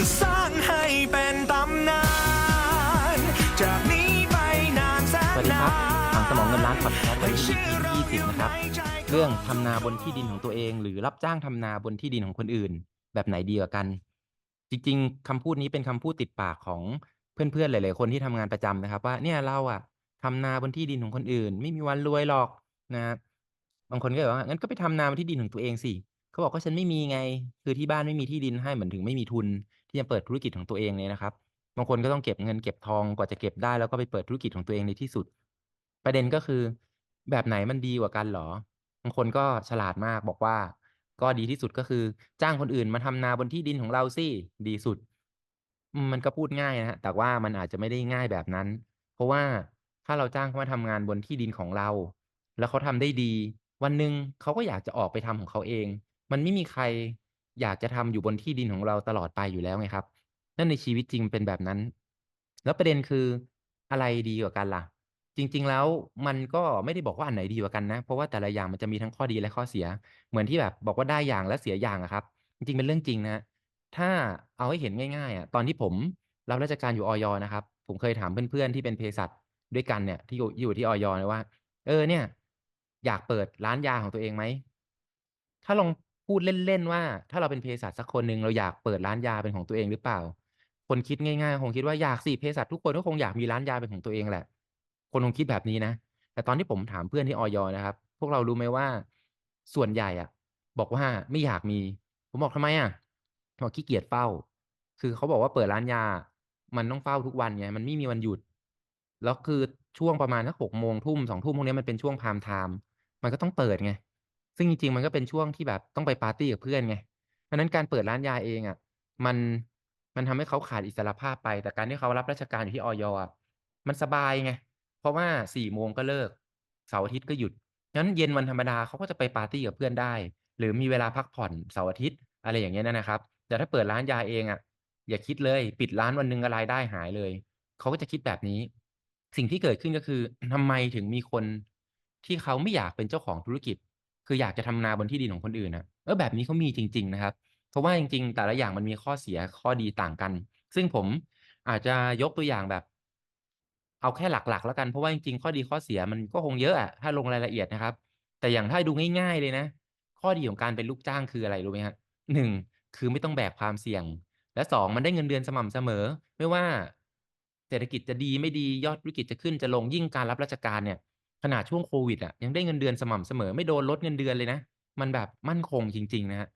จะสร้างให้เป็นตำนาน จากนี้ไปนานแสสนวัสดีครับทางสมองเงินล้านพอดแคสต์วันนี้ EP เราที่20นะครับ เรื่องทำนาบนที่ดินของตัวเอง หรือรับจ้างทำนาบนที่ดินของคนอื่น แบบไหนดีกว่ากัน จริง ๆคำพูดนี้เป็นคำพูดติดปากของเพื่อนๆหลาย ๆ คนที่ทำงานประจำนะครับ ว่าเนี่ยเราอะทำนาบนที่ดินของคนอื่น ไม่มีวันรวยหรอกนะครับบางคนก็แบบว่างั้นก็ไปทำนาบนที่ดินของตัวเองสิเขาบอกว่าฉันไม่มีไง คือที่บ้านไม่มีที่ดินให้เหมือนถึงไม่มีทุน ที่จะเปิดธุรกิจของตัวเองเลยนะครับ บางคนก็ต้องเก็บเงินเก็บทองกว่าจะเก็บได้ แล้วก็ไปเปิดธุรกิจของตัวเองในที่สุด ประเด็นก็คือ แบบไหนมันดีกว่ากันหรอ บางคนก็ฉลาดมากบอกว่า ก็ดีที่สุดก็คือ จ้างคนอื่นมาทำนาบนที่ดินของเราสิดีสุด มันก็พูดง่ายนะครับแต่ว่ามันอาจจะไม่ได้ง่ายแบบนั้น เพราะว่าถ้าเราจ้างเขามาทำงานบนที่ดินของเรา แล้วเขาทำได้ดี วันหนึ่งเขาก็อยากจะออกไปทำของเขาเอง มันไม่มีใคร อยากจะทำอยู่บนที่ดินของเราตลอดไปอยู่แล้วไงครับ นั่นในชีวิตจริงเป็นแบบนั้น แล้วประเด็นคืออะไรดีกว่ากันล่ะ จริง ๆ แล้วมันก็ไม่ได้บอกว่าอันไหนดีกว่ากันนะ เพราะว่าแต่ละอย่างมันจะมีทั้งข้อดีและข้อเสีย เหมือนที่แบบบอกว่าได้อย่างและเสียอย่างอะครับ จริงๆเป็นเรื่องจริงนะ ถ้าเอาให้เห็นง่ายๆอะตอนที่ผมรับราชการอยู่ออย.นะครับ ผมเคยถามเพื่อนๆที่เป็นเภสัชด้วยกันเนี่ยที่อยู่อยู่ที่อย.นะว่า เออเนี่ย อยากเปิดร้านยาของตัวเองไหมถ้าลอง พูดเล่นๆว่า ถ้าเราเป็นเภสัชสักคนหนึ่งเราอยากเปิดร้านยาเป็นของตัวเองหรือเปล่า คนคิดง่ายๆคงคิดว่าอยากสิเภสัชทุกคนก็คงอยากมีร้านยาเป็นของตัวเองแหละ คนคงคิดแบบนี้นะ แต่ตอนที่ผมถามเพื่อนที่ออย.นะครับ พวกเรารู้ไหมว่า ส่วนใหญ่อะบอกว่าไม่อยากมี ผมบอกทำไมอะบอกขี้เกียจเฝ้า คือเขาบอกว่าเปิดร้านยา มันต้องเฝ้าทุกวันไงมันไม่มีวันหยุด แล้วคือช่วงประมาณสัก6โมงทุ่ม2ทุ่มพวกนี้มันเป็นช่วง prime time มันก็ต้องเปิดไง ซึ่งจริงๆมันก็เป็นช่วงที่แบบต้องไปปาร์ตี้กับเพื่อนไงเพราะนั้นการเปิดร้านยาเองอะมันมันทำให้เขาขาดอิสระภาพไป แต่การที่เขารับราชการอยู่ที่ออย.อะมันสบายไงเพราะว่า4โมงก็เลิกเสาร์อาทิตย์ก็หยุดงั้นเย็นวันธรรมดาเขาก็จะไปปาร์ตี้กับเพื่อนได้ หรือมีเวลาพักผ่อนเสาร์อาทิตย์อะไรอย่างเงี้ยนะครับ แต่ถ้าเปิดร้านยาเองอะอย่าคิดเลย ปิดร้านวันหนึ่งอะรได้หายเลยเขาก็จะคิดแบบนี้ สิ่งที่เกิดขึ้นก็คือทำไมถึงมีคนที่เขาไม่อยากเป็นเจ้าของธุรกิจ คืออยากจะทำนาบนที่ดินของคนอื่นนะเออแบบนี้เขามีจริง ๆ นะครับ เพราะว่าจริง ๆ แต่ละอย่างมันมีข้อเสียข้อดีต่างกัน ซึ่งผมอาจจะยกตัวอย่างแบบ เอาแค่หลักๆ แล้วกันเพราะว่าจริงๆข้อดีข้อเสียมันก็คงเยอะอะถ้าลงรายละเอียดนะครับ แต่อย่างถ้าดูง่าย ๆ เลยนะ ข้อดีของการเป็นลูกจ้างคืออะไรรู้ไหมครับ1คือไม่ต้องแบกความเสี่ยง และ2มันได้เงินเดือนสม่ำเสมอ ไม่ว่าเศรษฐกิจจะดีไม่ดียอดธุรกิจจะขึ้นจะลงยิ่งการรับราชการเนี่ย ขนาดช่วงโควิดอะยังได้เงินเดือนสม่ำเสมอ ไม่โดนลดเงินเดือนเลยนะ มันแบบมั่นคงจริง ๆ นะครับ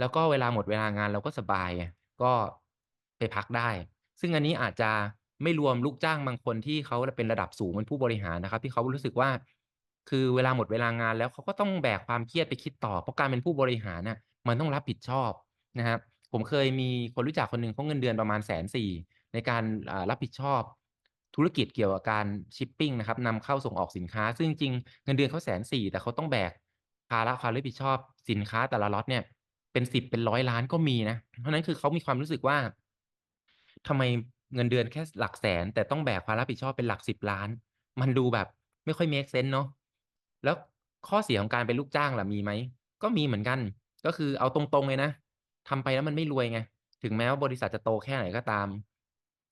แล้วก็เวลาหมดเวลางานเราก็สบายก็ไปพักได้ ซึ่งอันนี้อาจจะไม่รวมลูกจ้างบางคนที่เขาเป็นระดับสูงเป็นผู้บริหารนะครับ ที่เขารู้สึกว่า คือเวลาหมดเวลางานแล้วเขาก็ต้องแบกความเครียดไปคิดต่อเพราะการเป็นผู้บริหารน่ะมันต้องรับผิดชอบนะครับผมเคยมีคนรู้จักคนหนึ่งเขาเงินเดือนประมาณ140,000ในการรับผิดชอบ ธุรกิจเกี่ยวกับการ shipping นะครับนำเข้าส่งออกสินค้า ซึ่งจริงเงินเดือนเขา140,000แต่เขาต้องแบกภาระความรับผิดชอบสินค้าแต่ละล็อตเนี่ย เป็น10เป็น100ล้านก็มีนะ เพราะนั้นคือเขามีความรู้สึกว่าทำไมเงินเดือนแค่หลักแสน แต่ต้องแบกความรับผิดชอบเป็นหลัก10ล้าน มันดูแบบ ไม่ค่อยเมกเซนส์เนาะแล้วข้อเสียของการเป็นลูกจ้างล่ะมีไหมก็มีเหมือนกัน ก็คือเอาตรงๆเลยนะทำไปแล้วมันไม่รวยไงถึงแม้ว่าบริษัทจะโตแค่ไหนก็ตาม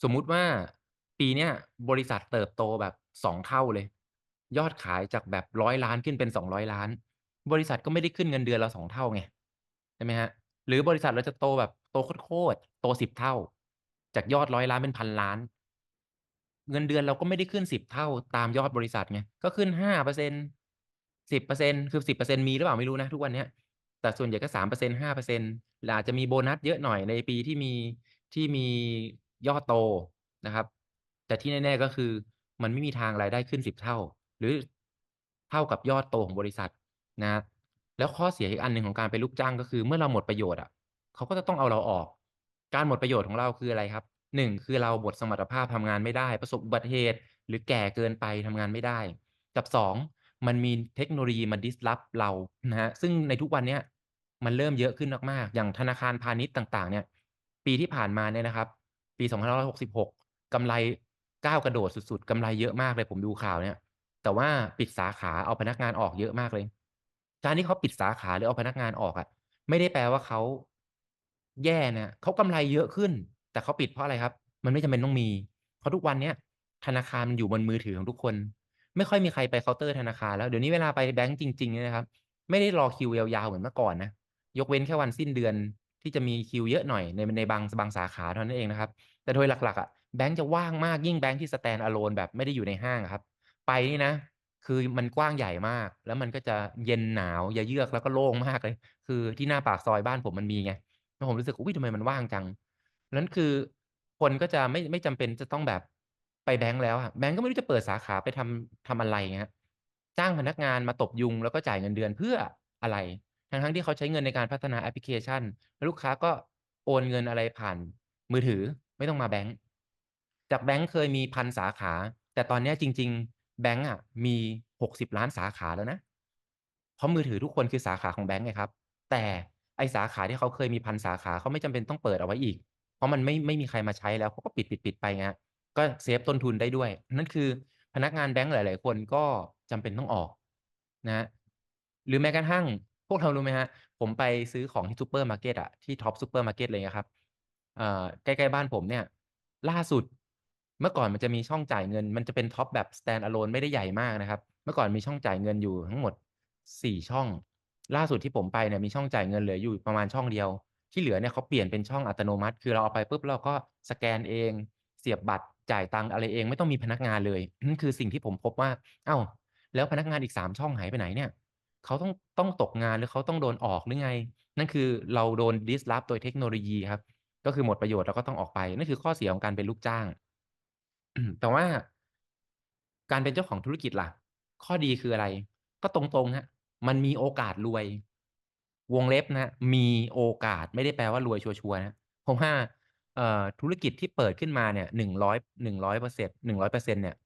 สมมุติว่า ปีเนี้ยบริษัทเติบโตแบบ2เท่าเลย ยอดขายจากแบบ100ล้านขึ้นเป็น200ล้าน บริษัทก็ไม่ได้ขึ้นเงินเดือนเรา2เท่าไงใช่ไหมครับหรือบริษัทเราจะโตแบบโตโคตรโต10เท่า จากยอด100ล้านเป็น1,000ล้าน เงินเดือนเราก็ไม่ได้ขึ้น10เท่า ตามยอดบริษัทไงก็ขึ้น5% 10%คือ10%มีหรือเปล่าไม่รู้นะทุกวันเนี้ยแต่ส่วนใหญ่ก็3% 5%หรืออาจจะมีโบนัสเยอะหน่อยในปีที่มีที่มียอดโตนะครับ แต่ที่แน่ ๆ ก็คือ มันไม่มีทางรายได้ขึ้น10เท่า หรือเท่ากับยอดโตของบริษัทนะครับแล้วข้อเสียอีกอันหนึ่งของการเป็นลูกจ้างก็คือ เมื่อเราหมดประโยชน์อะเขาก็จะต้องเอาเราออก การหมดประโยชน์ของเราคืออะไรครับ1คือเราหมดสมรรถภาพทำงานไม่ได้ ประสบอุบัติเหตุ หรือแก่เกินไปทำงานไม่ได้ กับ2มันมีเทคโนโลยีมา disrupt เรานะครับซึ่งในทุกวันเนี้ยมันเริ่มเยอะขึ้นมากๆ อย่างธนาคารพาณิชย์ต่าง ๆ เนี่ย ปีที่ผ่านมาเนี่ยนะครับ ปี 2566กำไร ก้าวกระโดดสุดๆกำไรเยอะมากเลยผมดูข่าวเนี่ย แต่ว่าปิดสาขาเอาพนักงานออกเยอะมากเลย การที่เขาปิดสาขาหรือเอาพนักงานออกอะไม่ได้แปลว่าเขาแย่นะเขากำไรเยอะขึ้น แต่เขาปิดเพราะอะไรครับ มันไม่จำเป็นต้องมี เพราะทุกวันเนี้ยธนาคารมันอยู่บนมือถือของทุกคน ไม่ค่อยมีใครไปเคาน์เตอร์ธนาคารแล้วเดี๋ยวนี้เวลาไปแบงก์จริงๆนะครับ ไม่ได้รอคิวยาวๆเหมือนเมื่อก่อนนะยกเว้นแค่วันสิ้นเดือนที่จะมีคิวเยอะหน่อยในในบางบางสาขาเท่านั้นเองนะครับ แต่โดยหลักๆอะ แบงก์จะว่างมากยิ่งแบงก์ที่ stand alone แบบไม่ได้อยู่ในห้างครับ ไปนี่นะ คือมันกว้างใหญ่มาก แล้วมันก็จะเย็นหนาวยะเยือกแล้วก็โล่งมากเลย คือที่หน้าปากซอยบ้านผมมันมีไงแล้วผมรู้สึกอุ๊ยทำไมมันว่างจังนั้นคือคนก็จะไม่ไม่จำเป็นจะต้องแบบไปแบงก์แล้วอะแบงก์ก็ไม่รู้จะเปิดสาขาไปทำทำอะไรเงี้ยจ้างพนักงานมาตบยุงแล้วก็จ่ายเงินเดือนเพื่ออะไรทั้งๆที่เขาใช้เงินในการพัฒนาแอปพลิเคชัน แล้วลูกค้าก็โอนเงินอะไรผ่านมือถือไม่ต้องมาแบงก์ จากแบงก์เคยมี1,000สาขา แต่ตอนนี้จริง ๆ แบงก์อะมี60ล้านสาขาแล้วนะ เพราะมือถือทุกคนคือสาขาของแบงก์ไงครับ แต่ไอสาขาที่เขาเคยมี1,000สาขาเขาไม่จำเป็นต้องเปิดเอาไว้อีก เพราะมันไม่ไม่มีใครมาใช้แล้วเขาก็ปิดๆๆไปไงครับก็เซฟต้นทุนได้ด้วย นั่นคือพนักงานแบงก์หลาย ๆ คนก็จำเป็นต้องออกนะหรือแม้กระทั่งพวกเรารู้ไหมครับผมไปซื้อของที่ซูเปอร์มาร์เก็ตอะที่ท็อปซูเปอร์มาร์เก็ตเงี้ยครับใกล้ ๆ บ้านผมเนี่ย ล่าสุด เมื่อก่อนมันจะมีช่องจ่ายเงิน มันจะเป็นท็อปแบบ stand alone ไม่ได้ใหญ่มากนะครับ เมื่อก่อนมีช่องจ่ายเงินอยู่ทั้งหมด 4 ช่อง ล่าสุดที่ผมไปเนี่ยมีช่องจ่ายเงินเหลืออยู่ประมาณช่องเดียว ที่เหลือเนี่ยเขาเปลี่ยนเป็นช่องอัตโนมัติ คือเราเอาไปปุ๊บเราก็สแกนเอง เสียบบัตรจ่ายตังอะไรเองไม่ต้องมีพนักงานเลยนั่นคือสิ่งที่ผมพบว่า เอ้า แล้วพนักงานอีก 3 ช่องหายไปไหนเนี่ยเขาต้องต้องตกงานหรือเขาต้องโดนออกหรือไง นั่นคือเราโดน disrupt โดยเทคโนโลยีครับก็คือหมดประโยชน์เราก็ต้องออกไปนั่นคือข้อเสียของการเป็นลูกจ้าง แต่ว่า การเป็นเจ้าของธุรกิจล่ะ ข้อดีคืออะไร ก็ตรงๆครับมันมีโอกาสรวย วงเล็บนะ มีโอกาสไม่ได้แปลว่ารวยชัวร์ๆนะเพราะว่าธุรกิจที่เปิดขึ้นมาเนี่ย100 100% 100%เปอร์เซ็นต์หนึ่งร้อยเปอร์เซ็นต์เนี่ย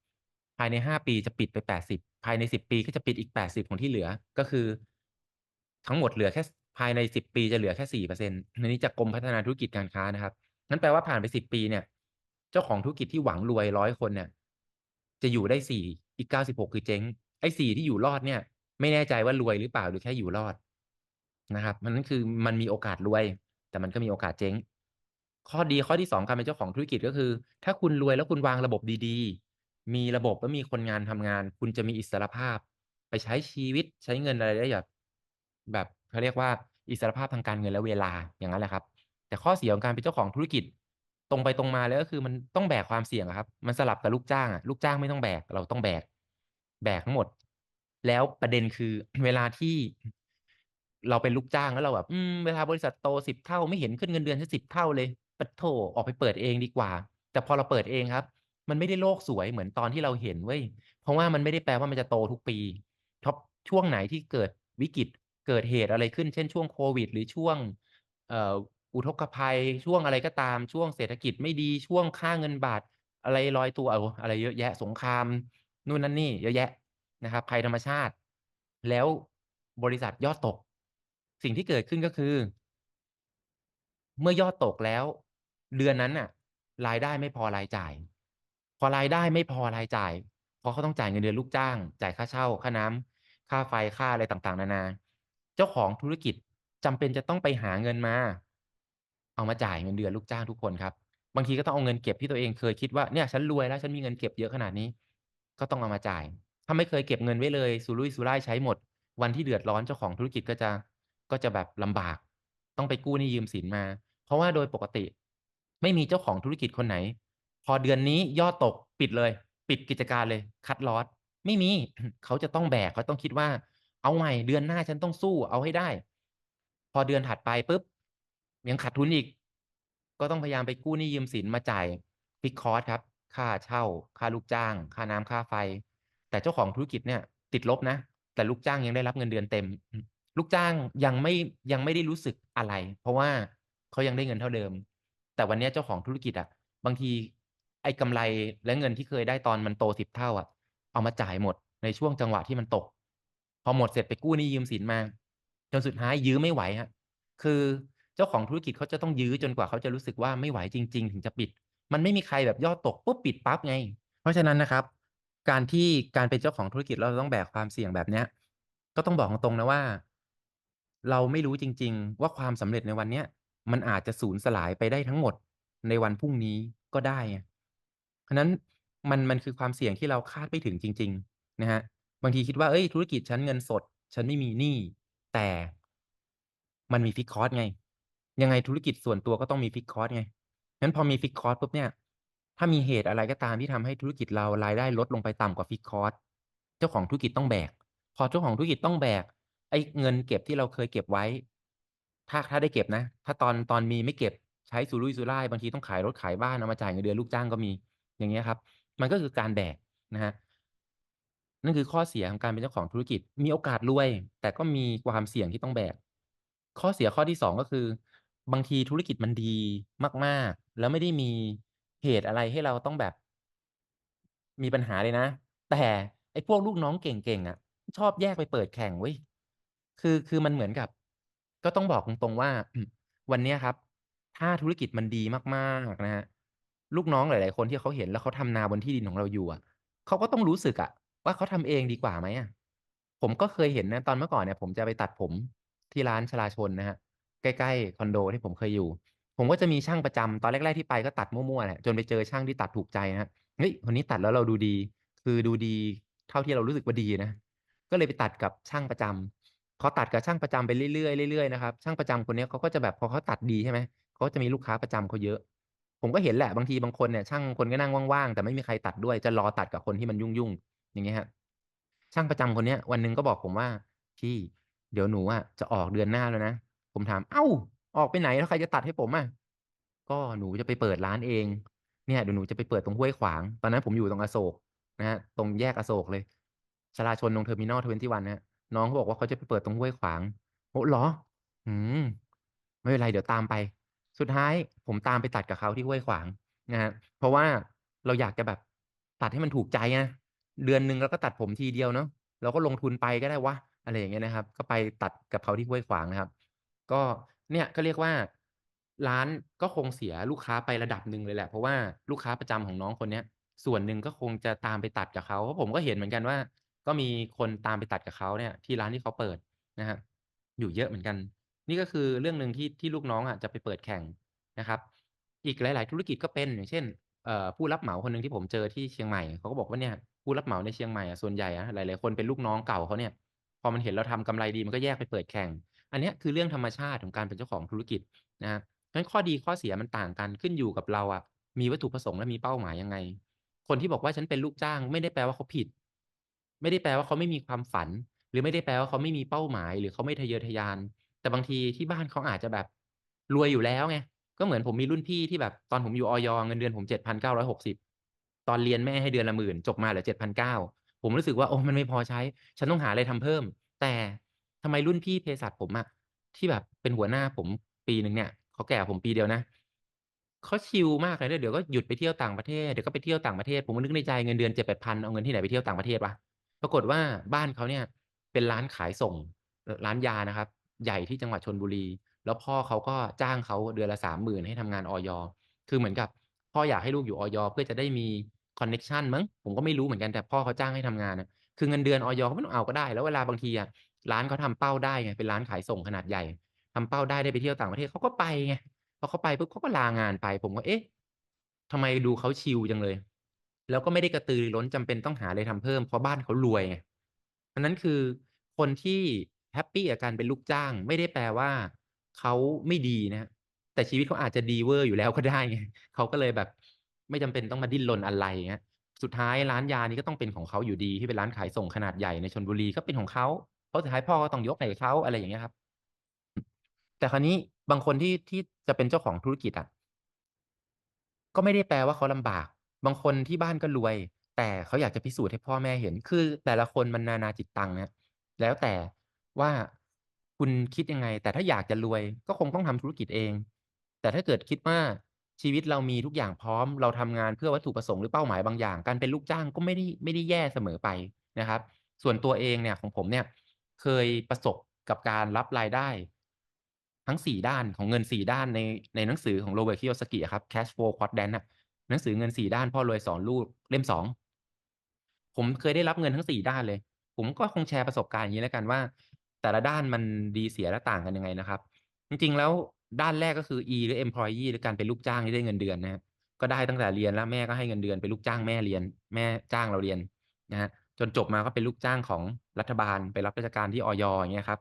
ภายใน5ปีจะปิดไป80ภายใน10ปีก็จะปิดอีก80ของที่เหลือ ก็คือ ทั้งหมดเหลือแค่ภายใน10ปีจะเหลือแค่4%อันนี้จากกรมพัฒนาธุรกิจการค้านะครับนั่นแปลว่าผ่านไป10ปีเนี่ย เจ้าของธุรกิจที่หวังรวย100คนเนี่ย จะอยู่ได้4อีก96คือเจ๊งไอ้4ที่อยู่รอดเนี่ย ไม่แน่ใจว่ารวยหรือเปล่าหรือแค่อยู่รอดนะครับมันนั่นคือมันมีโอกาสรวย แต่มันก็มีโอกาสเจ๊ง ข้อดีข้อที่2การเป็นเจ้าของธุรกิจก็คือ ถ้าคุณรวยแล้วคุณวางระบบดีๆ มีระบบแล้วมีคนงานทำงาน คุณจะมีอิสรภาพ ไปใช้ชีวิตใช้เงินอะไรได้แบบแบบเขาเรียกว่าอิสรภาพทางการเงินและเวลาอย่างงั้นแหละครับ แต่ข้อเสียของการเป็นเจ้าของธุรกิจ ตรงไปตรงมาเลยก็คือมันต้องแบกความเสี่ยงครับ มันสลับกับลูกจ้างอะลูกจ้างไม่ต้องแบก เราต้องแบก แบกทั้งหมด แล้วประเด็นคือเวลาที่เราเป็นลูกจ้างแล้วเราแบบ อืมเวลาบริษัทโต10เท่าไม่เห็นขึ้นเงินเดือนสัก10เท่าเลยปัดโธ่ออกไปเปิดเองดีกว่า แต่พอเราเปิดเองครับ มันไม่ได้โลกสวยเหมือนตอนที่เราเห็นเว้ยเพราะว่ามันไม่ได้แปลว่ามันจะโตทุกปีท็อปช่วงไหนที่เกิดวิกฤตเกิดเหตุอะไรขึ้น เช่นช่วงโควิด หรือช่วงเอ่อ อุทกภัยช่วงอะไรก็ตามช่วงเศรษฐกิจไม่ดีช่วงค่าเงินบาทอะไรลอยตัวโอ้โฮอะไรเยอะแยะสงครามนู่นนั่นนี่เยอะแยะนะครับภัยธรรมชาติ แล้วบริษัทยอดตก สิ่งที่เกิดขึ้นก็คือ เมื่อยอดตกแล้ว เดือนนั้นน่ะ รายได้ไม่พอรายจ่าย พอรายได้ไม่พอรายจ่ายเพราะเขาต้องจ่ายเงินเดือนลูกจ้าง จ่ายค่าเช่า ค่าน้ำค่าไฟค่าอะไรต่างๆ นานา เจ้าของธุรกิจจำเป็นจะต้องไปหาเงินมา เอามาจ่ายเงินเดือนลูกจ้างทุกคนครับ บางทีก็ต้องเอาเงินเก็บที่ตัวเองเคยคิดว่าเนี่ยฉันรวยแล้วฉันมีเงินเก็บเยอะขนาดนี้ ก็ต้องเอามาจ่าย ถ้าไม่เคยเก็บเงินไว้เลยสุรุ่ยสุร่ายใช้หมด วันที่เดือดร้อนเจ้าของธุรกิจก็จะก็จะแบบลำบาก ต้องไปกู้หนี้ยืมสินมา เพราะว่าโดยปกติ ไม่มีเจ้าของธุรกิจคนไหน พอเดือนนี้ยอดตกปิดเลย ปิดกิจการเลยคัต loss ไม่มีเขาจะต้องแบกเขาต้องคิดว่า เอาใหม่เดือนหน้าฉันต้องสู้เอาให้ได้ พอเดือนถัดไปปุ๊บ ยังขาดทุนอีก ก็ต้องพยายามไปกู้หนี้ยืมสินมาจ่าย Fixed Cost ครับ ค่าเช่า ค่าลูกจ้าง ค่าน้ำค่าไฟ แต่เจ้าของธุรกิจเนี่ย ติดลบนะ แต่ลูกจ้างยังได้รับเงินเดือนเต็ม ลูกจ้างยังไม่ยังไม่ได้รู้สึกอะไร เพราะว่าเขายังได้เงินเท่าเดิม แต่วันนี้เจ้าของธุรกิจอะบางทีไอ้กำไรและเงินที่เคยได้ตอนมันโต10เท่าอะเอามาจ่ายหมดในช่วงจังหวะที่มันตก พอหมดเสร็จไปกู้หนี้ยืมสินมา จนสุดท้ายยื้อไม่ไหวครับคือ เจ้าของธุรกิจเขาจะต้องยื้อจนกว่าเขาจะรู้สึกว่าไม่ไหวจริง ๆ ถึงจะปิด มันไม่มีใครแบบยอดตกปุ๊บปิดปั๊บไง เพราะฉะนั้นนะครับ การที่การเป็นเจ้าของธุรกิจเราต้องแบกความเสี่ยงแบบเนี้ย ก็ต้องบอกตรงๆนะว่า เราไม่รู้จริง ๆ ว่าความสำเร็จในวันเนี้ยมันอาจจะสูญสลายไปได้ทั้งหมดในวันพรุ่งนี้ก็ได้ไงฉะนั้นมันมันคือความเสี่ยงที่เราคาดไม่ถึงจริง ๆ นะครับางทีคิดว่าเฮ้ยธุรกิจฉันเงินสด ฉันไม่มีหนี้แต่มันมี Fixed Cost ไง ยังไงธุรกิจส่วนตัวก็ต้องมี Fixed Cost ไงงั้นพอมี Fixed Cost ปุ๊บเนี่ย ถ้ามีเหตุอะไรก็ตามที่ทำให้ธุรกิจเรารายได้ลดลงไปต่ำกว่า Fixed Cost เจ้าของธุรกิจต้องแบก พอเจ้าของธุรกิจต้องแบก ไอ้เงินเก็บที่เราเคยเก็บไว้ ถ้าถ้าได้เก็บนะ ถ้าตอนตอนมีไม่เก็บใช้สุรุ่ยสุร่ายบางทีต้องขายรถขายบ้านเอามาจ่ายเงินเดือนลูกจ้างก็มี อย่างเงี้ยครับ มันก็คือการแบกนะครับนั่นคือข้อเสียของการเป็นเจ้าของธุรกิจ มีโอกาสรวย แต่ก็มีความเสี่ยงที่ต้องแบก ข้อเสียข้อที่2ก็คือ บางทีธุรกิจมันดีมาก ๆ แล้วไม่ได้มีเหตุอะไรให้เราต้องแบบ มีปัญหาเลยนะ แต่ไอ้พวกลูกน้องเก่งๆอะชอบแยกไปเปิดแข่งเว้ยคือคือมันเหมือนกับ ก็ต้องบอกตรงๆว่า วันเนี้ยครับ ถ้าธุรกิจมันดีมากๆนะครับลูกน้องหลาย ๆ คนที่เขาเห็นแล้วเขาทำนาบนที่ดินของเราอยู่อะเขาก็ต้องรู้สึกอะว่าเขาทำเองดีกว่าไหมอะผมก็เคยเห็นนะ ตอนเมื่อก่อนเนี่ย ผมจะไปตัดผมที่ร้านชลาชนนะครับ ใกล้ๆคอนโดที่ผมเคยอยู่ ผมก็จะมีช่างประจำตอนแรกๆที่ไปก็ตัดมั่วๆแหละจนไปเจอช่างที่ตัดถูกใจนะเฮ้ยคนนี้ตัดแล้วเราดูดี คือดูดีเท่าที่เรารู้สึกว่าดีนะ ก็เลยไปตัดกับช่างประจำพอตัดกับช่างประจำไปเรื่อยๆเรื่อยๆนะครับช่างประจำคนนี้เขาก็จะแบบพอเขาตัดดีใช่ไหมเขาก็จะมีลูกค้าประจำเขาเยอะ ผมก็เห็นแหละบางทีบางคนเนี่ยช่างคนก็นั่งว่างๆแต่ไม่มีใครตัดด้วยจะรอตัดกับคนที่มันยุ่งๆอย่างเงี้ยครับช่างประจำคนเนี้ยวันหนึ่งก็บอกผมว่าพี่ เดี๋ยวหนูอะจะออกเดือนหน้าแล้วนะ ผมถาม เอ้า ออกไปไหนแล้วใครจะตัดให้ผมอะก็หนูจะไปเปิดร้านเอง เนี่ยเดี๋ยวหนูจะไปเปิดตรงห้วยขวาง ตอนนั้นผมอยู่ตรงอโศกนะครับตรงแยกอโศกเลยชลาชลตรง Terminal 21นะครับน้องเขาบอกว่าเขาจะไปเปิดตรงห้วยขวางโอ้หรอ อืม ไม่เป็นไรเดี๋ยวตามไป สุดท้ายผมตามไปตัดกับเขาที่ห้วยขวางนะครับเพราะว่าเราอยากจะแบบตัดให้มันถูกใจไงเดือนหนึ่งเราก็ตัดผมทีเดียวเนาะเราก็ลงทุนไปก็ได้วะอะไรอย่างเงี้ยนะครับ ก็ไปตัดกับเขาที่ห้วยขวางนะครับ ก็เนี่ยก็เรียกว่าร้านก็คงเสียลูกค้าไประดับหนึ่งเลยแหละ เพราะว่าลูกค้าประจำของน้องคนเนี้ย ส่วนหนึ่งก็คงจะตามไปตัดกับเขาเพราะผมก็เห็นเหมือนกันว่า ก็มีคนตามไปตัดกับเขาเนี่ย ที่ร้านที่เขาเปิดนะครับอยู่เยอะเหมือนกัน นี่ก็คือเรื่องหนึ่งที่ที่ลูกน้องอะจะไปเปิดแข่งนะครับ อีกหลาย ๆ ธุรกิจก็เป็นอย่างเช่นผู้รับเหมาคนหนึ่งที่ผมเจอที่เชียงใหม่เขาก็บอกว่าเนี่ยผู้รับเหมาในเชียงใหม่อะส่วนใหญ่อะหลาย ๆ คนเป็นลูกน้องเก่าเขาเนี่ย พอมันเห็นเราทำกำไรดีมันก็แยกไปเปิดแข่ง อันนี้คือเรื่องธรรมชาติของการเป็นเจ้าของธุรกิจนะครับงั้นข้อดีข้อเสียมันต่างกันขึ้นอยู่กับเราอะมีวัตถุประสงค์และมีเป้าหมายยังไง คนที่บอกว่าฉันเป็นลูกจ้าง ไม่ได้แปลว่าเขาผิด ไม่ได้แปลว่าเขาไม่มีความฝัน หรือไม่ได้แปลว่าเขาไม่มีเป้าหมาย หรือเขาไม่ทะเยอทะยาน แต่บางทีที่บ้านเขาอาจจะแบบรวยอยู่แล้วไงก็เหมือนผมมีรุ่นพี่ที่แบบตอนผมอยู่ออยเงินเดือนผม7,960ตอนเรียนแม่ให้เดือนละหมื่นจบมาเหลือ7,900ผมรู้สึกว่าโอ้มันไม่พอใช้ ฉันต้องหาอะไรทำเพิ่ม แต่ ทำไมรุ่นพี่เภสัชผมอะที่แบบเป็นหัวหน้าผมปีหนึ่งเนี่ยเขาแก่ผมปีเดียวนะเขาชิลมากเลยเดี๋ยวก็หยุดไปเที่ยวต่างประเทศเดี๋ยวก็ไปเที่ยวต่างประเทศผมนึกในใจเงินเดือน7-8,000เอาเงินที่ไหนไปเที่ยวต่างประเทศวะปรากฏว่าบ้านเขาเนี่ย เป็นร้านขายส่งร้านยานะครับ ใหญ่ที่จังหวัดชลบุรี แล้วพ่อเขาก็จ้างเขาเดือนละ30,000ให้ทำงานออยคือเหมือนกับ พ่ออยากให้ลูกอยู่ออยเพื่อจะได้มีคอนเน็ชันมั้งผมก็ไม่รู้เหมือนกันแต่พ่อเขาจ้างให้ทำงานอะคือเงินเดือนอยเขาไม่ต้องเอาก็ได้ แล้วเวลาบางทีอะ ร้านเขาทำเป้าได้ไงเป็นร้านขายส่งขนาดใหญ่ทำเป้าได้ได้ไปเที่ยวต่างประเทศเขาก็ไปไงพอเขาไปปุ๊บเขาก็ลางานไป ผมก็เอ๊ะทำไมดูเขาชิลจังเลย แล้วก็ไม่ได้กระตือรือร้นจำเป็นต้องหาอะไรทำเพิ่มเพราะบ้านเขารวยไงอันนั้นคือคนที่แฮปปีกับการเป็นลูกจ้าง ไม่ได้แปลว่าเขาไม่ดีนะแต่ชีวิตเขาอาจจะดีเวอร์อยู่แล้วก็ได้ไงเขาก็เลยแบบ ไม่จำเป็นต้องมาดิ้นรนอะไรอย่างเงี้ยสุดท้ายร้านยานี้ก็ต้องเป็นของเขาอยู่ดีที่เป็นร้านขายส่งขนาดใหญ่ในชลบุรีก็เป็นของเขา เพราะสุดท้ายพ่อก็ต้องยกให้เขาอะไรอย่างเงี้ยครับ แต่คราวนี้บางคนที่ที่จะเป็นเจ้าของธุรกิจอะก็ไม่ได้แปลว่าเขาลำบาก บางคนที่บ้านก็รวย แต่เขาอยากจะพิสูจน์ให้พ่อแม่เห็น คือแต่ละคนมันนานาจิตตังนะแล้วแต่ว่าคุณคิดยังไง แต่ถ้าอยากจะรวย ก็คงต้องทำธุรกิจเอง แต่ถ้าเกิดคิดว่าชีวิตเรามีทุกอย่างพร้อม เราทำงานเพื่อวัตถุประสงค์หรือเป้าหมายบางอย่าง การเป็นลูกจ้างก็ไม่ได้ไม่ได้แย่เสมอไปนะครับ ส่วนตัวเองเนี่ยของผมเนี่ย เคยประสบกับการรับรายได้ ทั้ง4ด้านของเงิน4ด้านในในหนังสือของ Robert Kiyosaki อะครับ Cash Flow Quadrant น่ะหนังสือเงิน4ด้านพ่อรวยสอนลูกเล่ม2ผมเคยได้รับเงินทั้ง4ด้านเลย ผมก็คงแชร์ประสบการณ์อย่างงี้แล้วกันว่า แต่ละด้านมันดีเสียและต่างกันยังไงนะครับ จริงๆแล้วด้านแรกก็คือ E หรือ Employee หรือการเป็นลูกจ้างที่ได้เงินเดือนนะครับก็ได้ตั้งแต่เรียนแล้วแม่ก็ให้เงินเดือนเป็นลูกจ้างแม่เรียน แม่จ้างเราเรียนนะครับ จนจบมาก็เป็นลูกจ้างของรัฐบาลไปรับราชการที่ออยอย่างเงี้ยครับ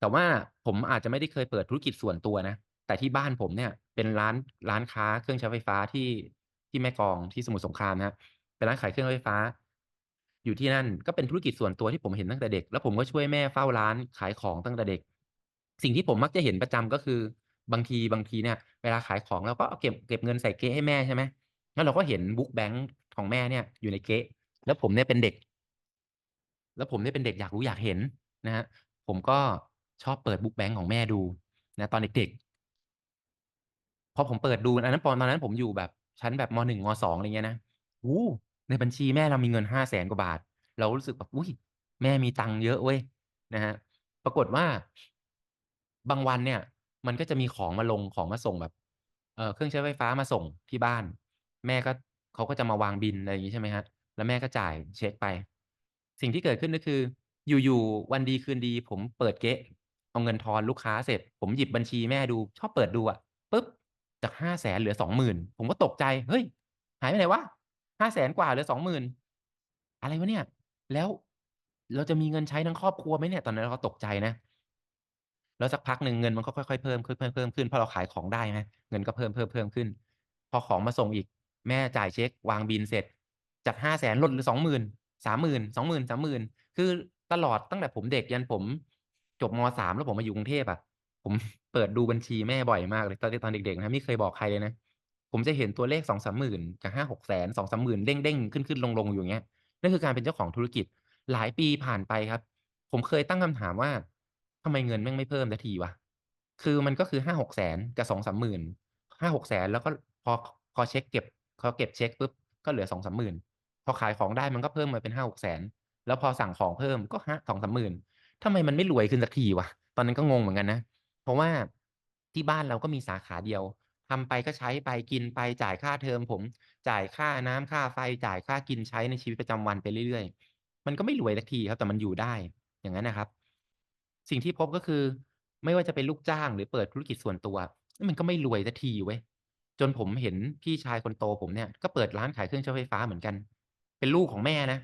แต่ว่าผมอาจจะไม่ได้เคยเปิดธุรกิจส่วนตัวนะ แต่ที่บ้านผมเนี่ยเป็นร้านร้านค้าเครื่องใช้ไฟฟ้าที่ที่แม่กองที่สมุทรสงครามนะเป็นร้านขายเครื่องไฟฟ้า อยู่ที่นั่นก็เป็นธุรกิจส่วนตัวที่ผมเห็นตั้งแต่เด็ก แล้วผมก็ช่วยแม่เฝ้าร้านขายของตั้งแต่เด็ก สิ่งที่ผมมักจะเห็นประจำก็คือบางทีบางทีเนี่ยเวลาขายของเราก็เอาเก็บเก็บเงินใส่เก๊ให้แม่ใช่ไหมแล้วเราก็เห็นบุ๊กแบงก์ของแม่เนี่ยอยู่ในเก๊ะ แล้วผมเนี่ยเป็นเด็ก แล้วผมเนี่ยเป็นเด็กอยากรู้อยากเห็นนะครับผมก็ชอบเปิดบุ๊กแบงก์ของแม่ดูนะตอนเด็กๆพอผมเปิดดูอันนั้นตอนตอนนั้นผมอยู่แบบชั้นแบบม1ม2องอะไรเงี้ยนะโอ้ในบัญชีแม่เรามีเงิน500,000กว่าบาท เรารู้สึกแบบอุ๊ยแม่มีตังค์เยอะเว้ยนะครับปรากฏว่า บางวันเนี่ย มันก็จะมีของมาลงของมาส่งแบบเออเครื่องใช้ไฟฟ้ามาส่งที่บ้าน แม่ก็เขาก็จะมาวางบิลอะไรอย่างงี้ใช่ไหมครับ แล้วแม่ก็จ่ายเช็กไป สิ่งที่เกิดขึ้นก็คือ อยู่ๆวันดีคืนดี ผมเปิดเก๊ะเอาเงินทอนลูกค้าเสร็จ ผมหยิบบัญชีแม่ดู ชอบเปิดดูอะปุ๊บจาก500,000เหลือ20,000ผมก็ตกใจเฮ้ย หายไปไหนวะ500,000กว่าเหลือ20,000อะไรวะเนี่ย แล้วเราจะมีเงินใช้ทั้งครอบครัวไหมเนี่ย ตอนนั้นเราตกใจนะแล้วสักพักหนึ่งเงินมันก็ค่อยๆเพิ่มขึ้นๆๆขึ้นเพราะเราขายของได้ไงเงินก็เพิ่มๆๆขึ้น พอของมาส่งอีกแม่จ่ายเช็กวางบิลเสร็จ จาก500,000ลดเหลือ20,000 30,000 20,000 30,000คือตลอดตั้งแต่ผมเด็กยันผม จบม3แล้วผมมาอยู่กรุงเทพอะผมเปิดดูบัญชีแม่บ่อยมากเลยตอนตอนเด็กๆนะไม่เคยบอกใครเลยนะผมจะเห็นตัวเลข2-30,000จาก5-6แสน2-30,000เด้งๆขึ้นๆลงๆอยู่เงี้ยนั่นคือการเป็นเจ้าของธุรกิจหลายปีผ่านไปครับ ผมเคยตั้งคำถามว่าทำไมเงินแม่งไม่เพิ่มสักทีวะคือมันก็คือ5-6แสนกับ2-30,000 5-6แสนแล้วก็พอพอเช็กเก็บพอเก็บเช็กปุ๊บก็เหลือ2-30,000 พอขายของได้มันก็เพิ่มมาเป็น5-6แสนแล้วพอสั่งของเพิ่มก็ห2-30,000ทำไมมันไม่รวยขึ้นสักทีวะตอนนั้นก็งงเหมือนกันนะ เพราะว่าที่บ้านเราก็มีสาขาเดียวทำไปก็ใช้ไปกินไปจ่ายค่าเทอมผม จ่ายค่าน้ำค่าไฟจ่ายค่ากินใช้ในชีวิตประจำวันไปเรื่อยๆ มันก็ไม่รวยสักทีครับแต่มันอยู่ได้ อย่างงั้นนะครับ สิ่งที่พบก็คือ ไม่ว่าจะเป็นลูกจ้างหรือเปิดธุรกิจส่วนตัว มันก็ไม่รวยสักทีเว้ยจนผมเห็นพี่ชายคนโตผมเนี่ยก็เปิดร้านขายเครื่องใช้ไฟฟ้าเหมือนกัน เป็นลูกของแม่นะ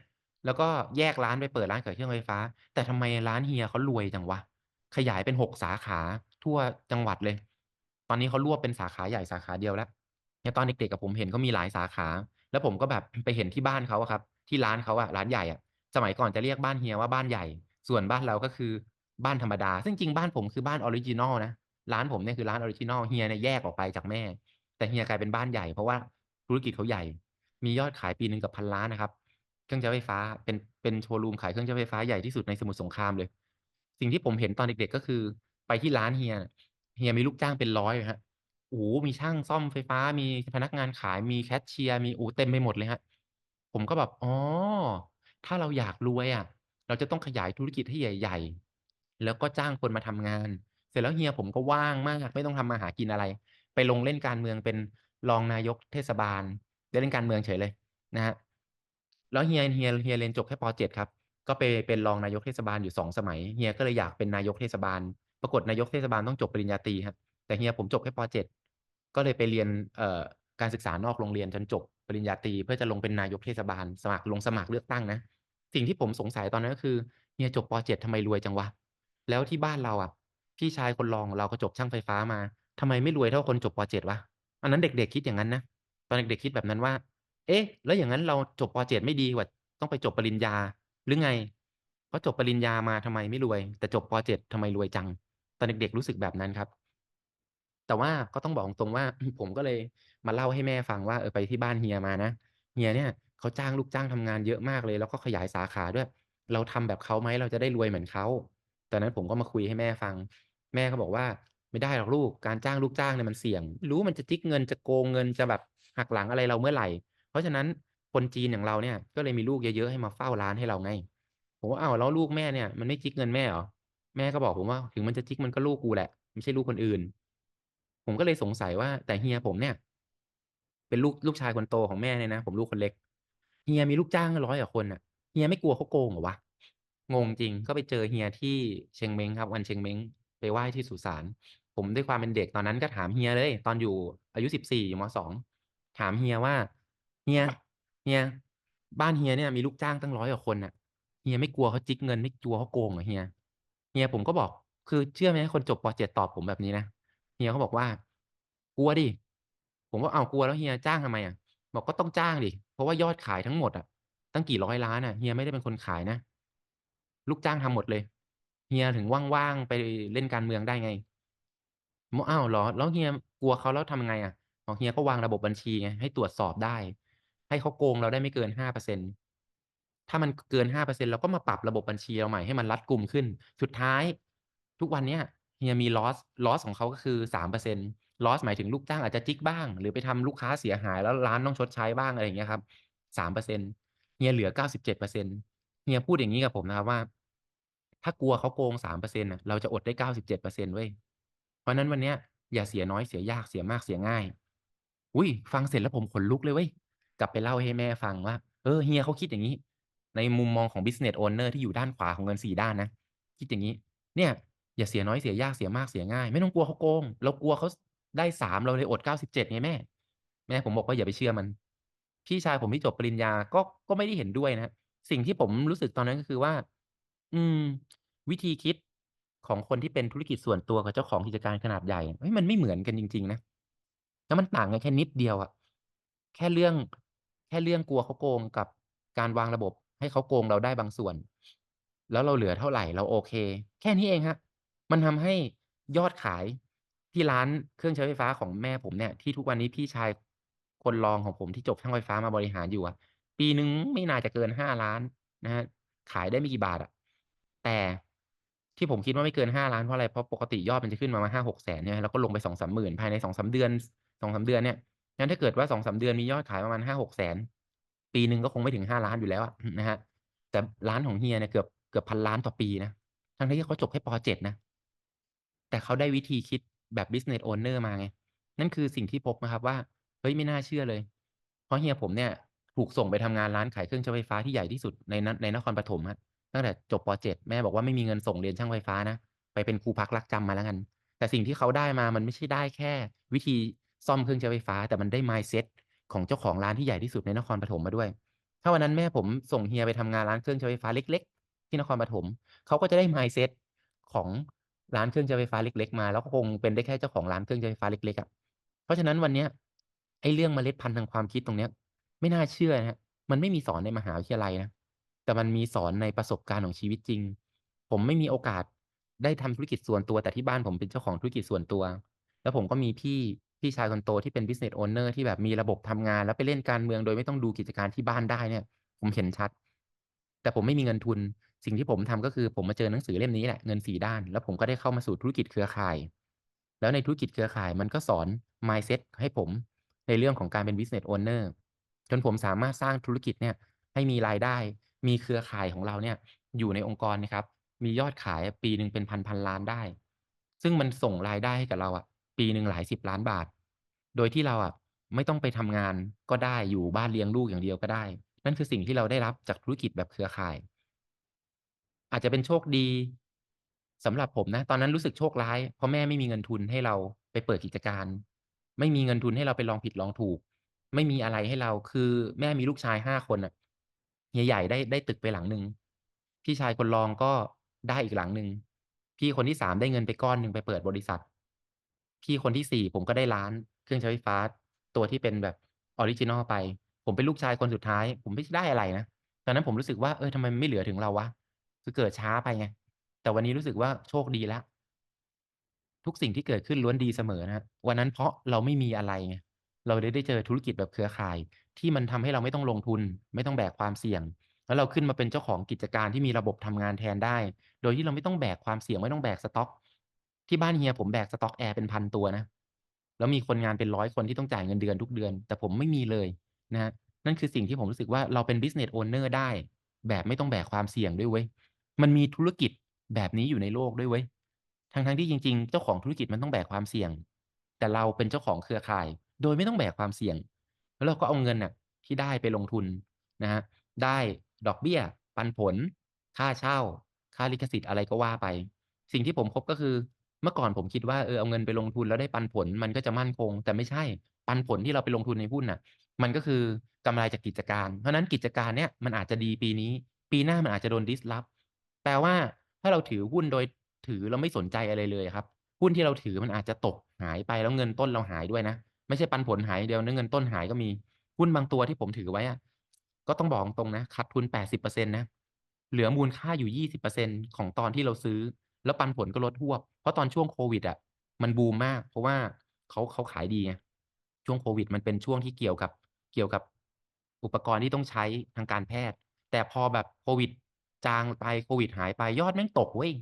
แล้วก็แยกร้านไปเปิดร้านขายเครื่องไฟฟ้า แต่ทำไมร้านเฮียเขารวยจังวะ ขยายเป็น6สาขาทั่วจังหวัดเลย ตอนนี้เขารวบเป็นสาขาใหญ่สาขาเดียวแล้วเนี่ยตอนเด็กๆอะผมเห็นเขามีหลายสาขา แล้วผมก็แบบไปเห็นที่บ้านเขาครับ ที่ร้านเขาอะร้านใหญ่อะสมัยก่อนจะเรียกบ้านเฮียว่าบ้านใหญ่ ส่วนบ้านเราก็คือบ้านธรรมดา ซึ่งจริงบ้านผมคือบ้านออริจินัลนะ ร้านผมเนี่ยคือร้านออริจินัลเฮียเนี่ยแยกออกไปจากแม่ แต่เฮียกลายเป็นบ้านใหญ่เพราะว่าธุรกิจเขาใหญ่ มียอดขายปีหนึ่งกือบพันล้านนะครับ เครื่องใช้ไฟฟ้าเป็นเป็นโชว์รูมขายเครื่องใช้ไฟฟ้าใหญ่ที่สุดในสมุทรสงครามเลย สิ่งที่ผมเห็นตอนเด็กๆก็คือ ไปที่ร้านเฮียเฮียมีลูกจ้างเป็นร้อยเลยครับโอ้มีช่างซ่อมไฟฟ้า มีพนักงานขายมีแคชเชียร์มีโอ้เต็มไปหมดเลยครับผมก็แบบอ๋อถ้าเราอยากรวยอะ เราจะต้องขยายธุรกิจให้ใหญ่ ๆ แล้วก็จ้างคนมาทำงาน เสร็จแล้วเฮียผมก็ว่างมากไม่ต้องทำมาหากินอะไร ไปลงเล่นการเมืองเป็นรองนายกเทศบาล ได้เล่นการเมืองเฉยเลยนะครับแล้วเฮียเฮียเฮียเรียนจบแค่ป 7 ครับ ก็ไปเป็นรองนายกเทศบาลอยู่2สมัยเฮียก็เลยอยากเป็นนายกเทศบาล ปรากฏนายกเทศบาลต้องจบปริญญาตรีครับแต่เฮียผมจบแค่ป 7 ก็เลยไปเรียนเอ่อการศึกษานอกโรงเรียนจนจบปริญญาตรีเพื่อจะลงเป็นนายกเทศบาล สมัครลงสมัครเลือกตั้งนะสิ่งที่ผมสงสัยตอนนั้นก็คือเฮียจบป 7 ทำไมรวยจังวะแล้วที่บ้านเราอะพี่ชายคนรองเราก็จบช่างไฟฟ้ามาทำไมไม่รวยเท่าคนจบป 7 วะอันนั้นเด็กๆคิดอย่างนั้นนะ ตอนเด็กๆคิดแบบนั้นว่า เอ๊ะ แล้วอย่างงั้นเราจบป 7 ไม่ดีกว่า ต้องไปจบปริญญาหรือไงเพราะจบปริญญามาทำไมไม่รวย แต่จบป 7ทำไมรวยจัง ตอนเด็กๆรู้สึกแบบนั้นครับ แต่ว่าก็ต้องบอกตรงว่า ผมก็เลยมาเล่าให้แม่ฟังว่าเออไปที่บ้านเฮียมานะเฮียเนี่ยเขาจ้างลูกจ้างทำงานเยอะมากเลย แล้วก็ขยายสาขาด้วย เราทำแบบเขาไหมเราจะได้รวยเหมือนเขาตอนนั้นผมก็มาคุยให้แม่ฟัง แม่ก็บอกว่าไม่ได้หรอกลูกการจ้างลูกจ้างเนี่ยมันเสี่ยง รู้มันจะจิกเงินจะโกงเงินจะแบบ หักหลังอะไรเราเมื่อไหร่ เพราะฉะนั้นคนจีนอย่างเราเนี่ย ก็เลยมีลูกเยอะๆให้มาเฝ้าร้านให้เราไงผมว่าอ้าวแล้วลูกแม่เนี่ยมันไม่จิกเงินแม่เหรอแม่ก็บอกผมว่าถึงมันจะจิกมันก็ลูกกูแหละไม่ใช่ลูกคนอื่น ผมก็เลยสงสัยว่าแต่เฮียผมเนี่ย เป็นลูกลูกชายคนโตของแม่เนี่ยนะผมลูกคนเล็กเฮียมีลูกจ้างร้อยกว่าคนน่ะเฮียไม่กลัวเขาโกงเหรอวะงงจริงก็ไปเจอเฮียที่เชียงเม้งครับ วันเชียงเม้งไปไหว้ที่สุสานผมด้วยความเป็นเด็กตอนนั้นก็ถามเฮียเลย ตอนอยู่อายุ14อยู่ม.2 ถามเฮียว่า"เฮียเฮียบ้านเฮียเนี่ยมีลูกจ้างตั้ง100กว่าคนน่ะเฮียไม่กลัวเขาจิกเงินไม่กลัวเขาโกงเหรอเฮีย?"เฮียผมก็บอก คือเชื่อไหมคนจบป.7 ตอบผมแบบนี้นะเฮียเขาบอกว่า"กลัวดิ"ผมก็"อ้าวกลัวแล้วเฮียจ้างทำไมอะ?"บอก"ก็ต้องจ้างดิเพราะว่ายอดขายทั้งหมดอะตั้งกี่ร้อยล้านอะเฮียไม่ได้เป็นคนขายนะลูกจ้างทำหมดเลยเฮียถึงว่างๆไปเล่นการเมืองได้ไง"ผมบอก"อ้าวเหรอ แล้วเฮียกลัวเขาแล้วทำไงอะ?" บอก"เฮียก็วางระบบบัญชีไงให้ตรวจสอบได้ ให้เขาโกงเราได้ไม่เกิน5%ถ้ามันเกิน5%เปอร์เซ็นเราก็มาปรับระบบบัญชีเราใหม่ให้มันรัดกลุ่มขึ้น สุดท้าย ทุกวันเนี้ยเฮียมี Loss Loss ของเขาก็คือ3% Loss หมายถึงลูกจ้างอาจจะจิกบ้าง หรือไปทำลูกค้าเสียหายแล้วร้านต้องชดใช้บ้างอะไรอย่างเงี้ยครับ3%เปอร์เซ็นเฮียเหลือ97%เจ็ดเปอร์เซ็นเฮียพูดอย่างงี้กับผมนะครับว่า"ถ้ากลัวเขาโกง3%น่ะเราจะอดได้97%เจ็ดเปอร์เซ็นต์เว้ยเพราะฉะนั้นวันเนี้ยอย่าเสียน้อยเสียยากเสียมากเสียง่าย" อุ๊ยฟังเสร็จแล้วผมขนลุกเลยเว้ย กลับไปเล่าให้แม่ฟังว่า"เออเฮียเขาคิดอย่างงี้"ในมุมมองของ Business Owner ที่อยู่ด้านขวาของเงิน4ด้านนะ คิดอย่างงี้"เนี่ย อย่าเสียน้อยเสียยากเสียมากเสียง่าย ไม่ต้องกลัวเขาโกง เรากลัวเขาได้3เราเลยอด97ไงแม่"แม่ผมบอกว่า"อย่าไปเชื่อมัน"พี่ชายผมที่จบปริญญาก็ก็ไม่ได้เห็นด้วยนะสิ่งที่ผมรู้สึกตอนนั้นก็คือว่า อืม วิธีคิดของคนที่เป็นธุรกิจส่วนตัวกับเจ้าของกิจการขนาดใหญ่เฮ้ยมันไม่เหมือนกันจริง ๆ นะ แล้วมันต่างกันแค่นิดเดียวอะแค่เรื่องแค่เรื่องกลัวเขาโกงกับการวางระบบ ให้เขาโกงเราได้บางส่วน แล้วเราเหลือเท่าไหร่เราโอเค แค่นี้เองครับมันทำให้ยอดขายที่ร้านเครื่องใช้ไฟฟ้าของแม่ผมเนี่ย ที่ทุกวันนี้พี่ชายคนรองของผมที่จบช่างไฟฟ้ามาบริหารอยู่อะปีหนึ่งไม่น่าจะเกิน5,000,000นะครับขายได้ไม่กี่บาทอะแต่ที่ผมคิดว่าไม่เกิน5,000,000เพราะอะไรเพราะปกติยอดมันจะขึ้นประมาณ5-600,000ใช่ไหมเราก็ลงไป2-30,000ภายใน2-3เดือน ส2-3เดือนเนี่ยงั้นถ้าเกิดว่า2-3เดือนมียอดขายประมาณ5-600,000ปีหนึ่งก็คงไม่ถึง5,000,000อยู่แล้วอะอือนะแต่ร้านของเฮียเนี่ยเกือบเกือบ1,000,000,000ต่อปีนะ ทั้งที่เขาจบแค่ป.7นะ แต่เขาได้วิธีคิดแบบ Business Owner มาไง นั่นคือสิ่งที่พบนะครับว่า เฮ้ยไม่น่าเชื่อเลย เพราะเฮียผมเนี่ยถูกส่งไปทำงานร้านขายเครื่องใช้ไฟฟ้าที่ใหญ่ที่สุดในนในนครปฐมครับตั้งแต่จบป.7 แม่บอกว่า"ไม่มีเงินส่งเรียนช่างไฟฟ้านะ ไปเป็นครูพักรักจำมาแล้วกัน"แต่สิ่งที่เขาได้มามันไม่ใช่ได้แค่ วิธี ซ่อมเครื่องใช้ไฟฟ้า แต่มันได้ mindset ของเจ้าของร้านที่ใหญ่ที่สุดในนครปฐมมาด้วย ถ้าวันนั้นแม่ผมส่งเฮียไปทำงานร้านเครื่องใช้ไฟฟ้าเล็ก ๆ ที่นครปฐมเขาก็จะได้ mindset ของร้านเครื่องใช้ไฟฟ้าเล็ก ๆ มา แล้วก็คงเป็นได้แค่เจ้าของร้านเครื่องใช้ไฟฟ้าเล็กๆอะเพราะฉะนั้นวันเนี้ยไอ้เรื่องเมล็ดพันธุ์ทางความคิดตรงเนี้ย ไม่น่าเชื่อนะครับมันไม่มีสอนในมหาวิทยาลัยนะแต่มันมีสอนในประสบการณ์ของชีวิตจริง ผมไม่มีโอกาสได้ทำธุรกิจส่วนตัวแต่ที่บ้านผมเป็นเจ้าของธุรกิจส่วนตัว แล้วผมก็มีพี่ พี่ชายคนโตที่เป็น Business Owner ที่แบบมีระบบทำงาน แล้วไปเล่นการเมืองโดยไม่ต้องดูกิจการที่บ้านได้เนี่ย ผมเห็นชัด แต่ผมไม่มีเงินทุน สิ่งที่ผมทำก็คือผมมาเจอหนังสือเล่มนี้แหละเงิน4ด้าน แล้วผมก็ได้เข้ามาสู่ธุรกิจเครือข่าย แล้วในธุรกิจเครือข่ายมันก็สอน mindset ให้ผมในเรื่องของการเป็น Business Owner จนผมสามารถสร้างธุรกิจเนี่ย ให้มีรายได้ มีเครือข่ายของเราเนี่ย อยู่ในองค์กรนะครับ มียอดขายปีหนึ่งเป็นพันๆล้านได้ ซึ่งมันส่งรายได้ให้กับเราอะ ปีหนึ่งหลายสิบล้านบาท โดยที่เราอะไม่ต้องไปทำงานก็ได้อยู่บ้านเลี้ยงลูกอย่างเดียวก็ได้ นั่นคือสิ่งที่เราได้รับจากธุรกิจแบบเครือข่าย อาจจะเป็นโชคดีสำหรับผมนะ ตอนนั้นรู้สึกโชคร้ายเพราะแม่ไม่มีเงินทุนให้เราไปเปิดกิจการ ไม่มีเงินทุนให้เราไปลองผิดลองถูก ไม่มีอะไรให้เราคือแม่มีลูกชาย5คนน่ะเฮียใหญ่ได้ได้ตึกไปหลังหนึ่งพี่ชายคนรองก็ได้อีกหลังหนึ่งพี่คนที่3ได้เงินไปก้อนหนึ่งไปเปิดบริษัท พี่คนที่4ผมก็ได้ร้านเครื่องใช้ไฟฟ้า ตัวที่เป็นแบบออริจินัลไป ผมเป็นลูกชายคนสุดท้าย ผมไม่ได้อะไรนะตอนนั้นผมรู้สึกว่าเออทำไมไม่เหลือถึงเราวะคือเกิดช้าไปไงแต่วันนี้รู้สึกว่าโชคดีแล้วทุกสิ่งที่เกิดขึ้นล้วนดีเสมอนะวันนั้นเพราะเราไม่มีอะไรไงเราเลยได้เจอธุรกิจแบบเครือข่าย ที่มันทำให้เราไม่ต้องลงทุน ไม่ต้องแบกความเสี่ยง แล้วเราขึ้นมาเป็นเจ้าของกิจการที่มีระบบทำงานแทนได้ โดยที่เราไม่ต้องแบกความเสี่ยงไม่ต้องแบกสต๊อก ที่บ้านเฮียผมแบกสต๊อกแอร์เป็น1,000ตัวนะแล้วมีคนงานเป็น100คนที่ต้องจ่ายเงินเดือนทุกเดือน แต่ผมไม่มีเลยนะนั่นคือสิ่งที่ผมรู้สึกว่าเราเป็น Business Owner ได้ แบบไม่ต้องแบกความเสี่ยงด้วยเว้ยมันมีธุรกิจแบบนี้อยู่ในโลกด้วยเว้ยทั้งๆที่จริง ๆ เจ้าของธุรกิจมันต้องแบกความเสี่ยง แต่เราเป็นเจ้าของเครือข่าย โดยไม่ต้องแบกความเสี่ยง แล้วเราก็เอาเงินน่ะที่ได้ไปลงทุนนะครับได้ดอกเบี้ย ปันผล ค่าเช่า ค่าลิขสิทธิ์อะไรก็ว่าไป สิ่งที่ผมพบก็คือ เมื่อก่อนผมคิดว่าเออเอาเงินไปลงทุนแล้วได้ปันผลมันก็จะมั่นคง แต่ไม่ใช่ปันผลที่เราไปลงทุนในหุ้นน่ะ มันก็คือกำไรจากกิจการ เพราะฉะนั้นกิจการเนี้ยมันอาจจะดีปีนี้ ปีหน้ามันอาจจะโดน disrupt แปลว่าถ้าเราถือหุ้นโดยถือแล้วไม่สนใจอะไรเลยครับหุ้นที่เราถือมันอาจจะตกหายไปแล้วเงินต้นเราหายด้วยนะ ไม่ใช่ปันผลหายเดียวนะเงินต้นหายก็มีหุ้นบางตัวที่ผมถือไว้อะก็ต้องบอกตรงนะขาดทุน80%นะเหลือมูลค่าอยู่20%ของตอนที่เราซื้อ แล้วปันผลก็ลดฮวบ เพราะตอนช่วงโควิดอะมันบูมมาก เพราะว่าเขาเขาขายดีไงช่วงโควิด มันเป็นช่วงที่เกี่ยวกับเกี่ยวกับอุปกรณ์ที่ต้องใช้ทางการแพทย์ แต่พอแบบโควิด จางไปโควิดหายไปยอดแม่งตกเว้ย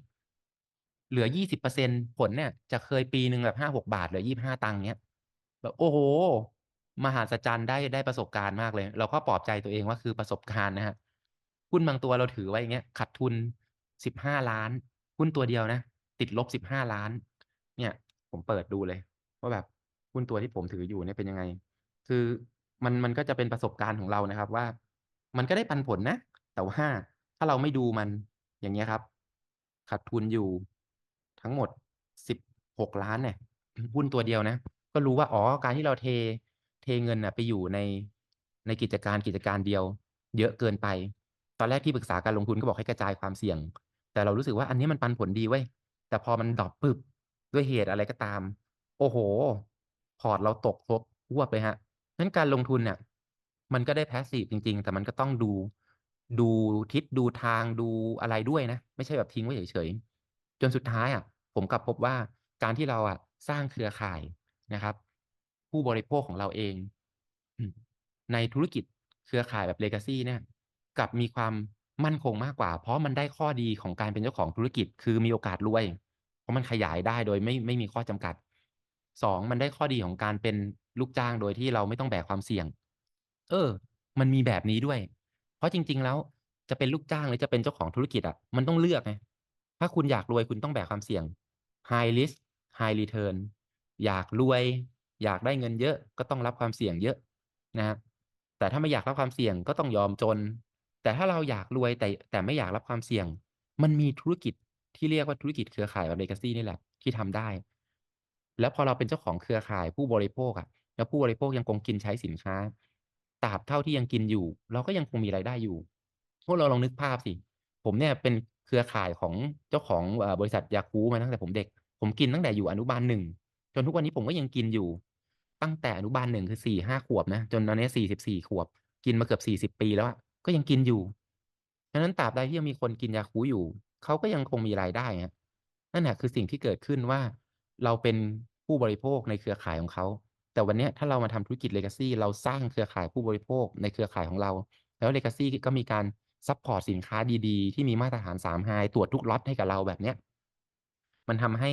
เหลือ20%ผลเนี่ยจากเคยปีหนึ่งแบบ5-6บาทเหลือ25ตังค์เงี้ยแบบโอ้โฮมหัศจรรย์ได้ได้ประสบการณ์มากเลย เราก็ปลอบใจตัวเองว่าคือประสบการณ์นะครับหุ้นบางตัวเราถือไว้อย่างเงี้ยขาดทุน15ล้าน หุ้นตัวเดียวนะ ติดลบ15ล้าน เนี่ย ผมเปิดดูเลย ว่าแบบหุ้นตัวที่ผมถืออยู่เนี่ยเป็นยังไง คือมันมันก็จะเป็นประสบการณ์ของเรานะครับว่า มันก็ได้ปันผลนะ แต่ว่าถ้าเราไม่ดูมันอย่างเงี้ยครับขาดทุนอยู่ทั้งหมด16ล้านเนี่ยหุ้นตัวเดียวนะ ก็รู้ว่าอ๋อการที่เราเทเทเงินน่ะไปอยู่ในในกิจการกิจการเดียว เยอะเกินไป ตอนแรกที่ปรึกษาการลงทุนก็บอกให้กระจายความเสี่ยง แต่เรารู้สึกว่าอันนี้มันปันผลดีเว้ยแต่พอมันดร็อปปึ๊บด้วยเหตุอะไรก็ตาม โอ้โฮพอร์ตเราตกทบฮวบเลยครับงั้นการลงทุนเนี่ย มันก็ได้แพสซีฟจริง ๆ แต่มันก็ต้องดู ดูทิศดูทางดูอะไรด้วยนะ ไม่ใช่แบบทิ้งไว้เฉยๆจนสุดท้ายอะผมกลับพบว่าการที่เราอะสร้างเครือข่ายนะครับ ผู้บริโภคของเราเองอืมในธุรกิจเครือข่ายแบบ legacy เนี่ย กลับมีความ มั่นคงมากกว่า เพราะมันได้ข้อดีของการเป็นเจ้าของธุรกิจ คือมีโอกาสรวย เพราะมันขยายได้โดยไม่ไม่มีข้อจำกัด2มันได้ข้อดีของการเป็นลูกจ้างโดยที่เราไม่ต้องแบกความเสี่ยง เออ มันมีแบบนี้ด้วย เพราะจริง ๆ แล้วจะเป็นลูกจ้างหรือจะเป็นเจ้าของธุรกิจอะมันต้องเลือกไงถ้าคุณอยากรวยคุณต้องแบกความเสี่ยง high risk high return อยากรวย อยากได้เงินเยอะก็ต้องรับความเสี่ยงเยอะนะครับแต่ถ้าไม่อยากรับความเสี่ยงก็ต้องยอมจน แต่ถ้าเราอยากรวยแต่แต่ไม่อยากรับความเสี่ยง มันมีธุรกิจที่เรียกว่าธุรกิจเครือข่ายแบบ legacy นี่แหละที่ทำได้ แล้วพอเราเป็นเจ้าของเครือข่ายผู้บริโภคอะแล้วผู้บริโภคยังคงกินใช้สินค้าตราบเท่าที่ยังกินอยู่ เราก็ยังคงมีรายได้อยู่พวกเราลองนึกภาพสิ ผมเนี่ยเป็นเครือข่ายของเจ้าของบริษัท Yakult มาตั้งแต่ผมเด็ก ผมกินตั้งแต่อยู่อนุบาล1จนทุกวันนี้ผมก็ยังกินอยู่ ตั้งแต่อนุบาล1คือ4-5ขวบนะจนตอนนี้44ขวบ กินมาเกือบ40ปีแล้วอะ ก็ยังกินอยู่ฉะนั้นตราบใดที่ยังมีคนกิน Yakult อยู่ เขาก็ยังคงมีรายได้ครับนั่นแหละคือสิ่งที่เกิดขึ้นว่า เราเป็นผู้บริโภคในเครือข่ายของเขา แต่วันนี้ถ้าเรามาทำธุรกิจ legacy เราสร้างเครือข่ายผู้บริโภคในเครือข่ายของเรา แล้ว legacy ก็มีการซัปพอร์ตสินค้าดี ๆ ที่มีมาตรฐาน3 High ตรวจทุกล็อตให้กับเราแบบเนี้ยมันทำให้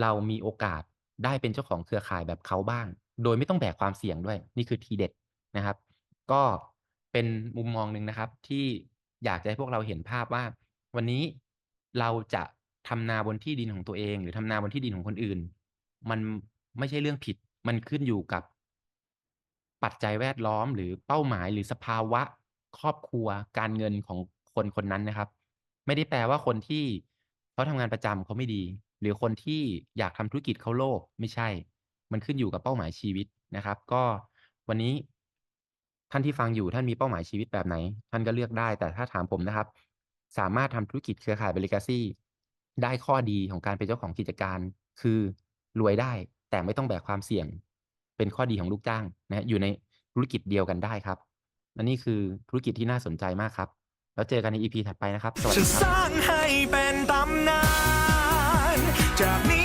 เรามีโอกาสได้เป็นเจ้าของเครือข่ายแบบเขาบ้าง โดยไม่ต้องแบกความเสี่ยงด้วย นี่คือทีเด็ดนะครับ ก็ เป็นมุมมองหนึ่งนะครับ ที่อยากจะให้พวกเราเห็นภาพว่า วันนี้เราจะทำนาบนที่ดินของตัวเอง หรือทำนาบนที่ดินของคนอื่น มันไม่ใช่เรื่องผิด มันขึ้นอยู่กับ ปัจจัยแวดล้อม หรือเป้าหมายหรือสภาวะครอบครัวการเงินของคนคนนั้นนะครับ ไม่ได้แปลว่าคนที่เขาทำงานประจำเขาไม่ดี หรือคนที่อยากทำธุรกิจเขาโลภไม่ใช่ มันขึ้นอยู่กับเป้าหมายชีวิตนะครับ ก็วันนี้ ท่านที่ฟังอยู่ท่านมีเป้าหมายชีวิตแบบไหน ท่านก็เลือกได้ แต่ถ้าถามผมนะครับ สามารถทำธุรกิจเครือข่ายแบบ legacy ได้ข้อดีของการเป็นเจ้าของกิจการ คือรวยได้แต่ไม่ต้องแบกความเสี่ยง เป็นข้อดีของลูกจ้างนะอยู่ในธุรกิจเดียวกันได้ครับและนี่คือธุรกิจที่น่าสนใจมากครับ แล้วเจอกันใน EP ถัดไปนะครับสวัสดีครับ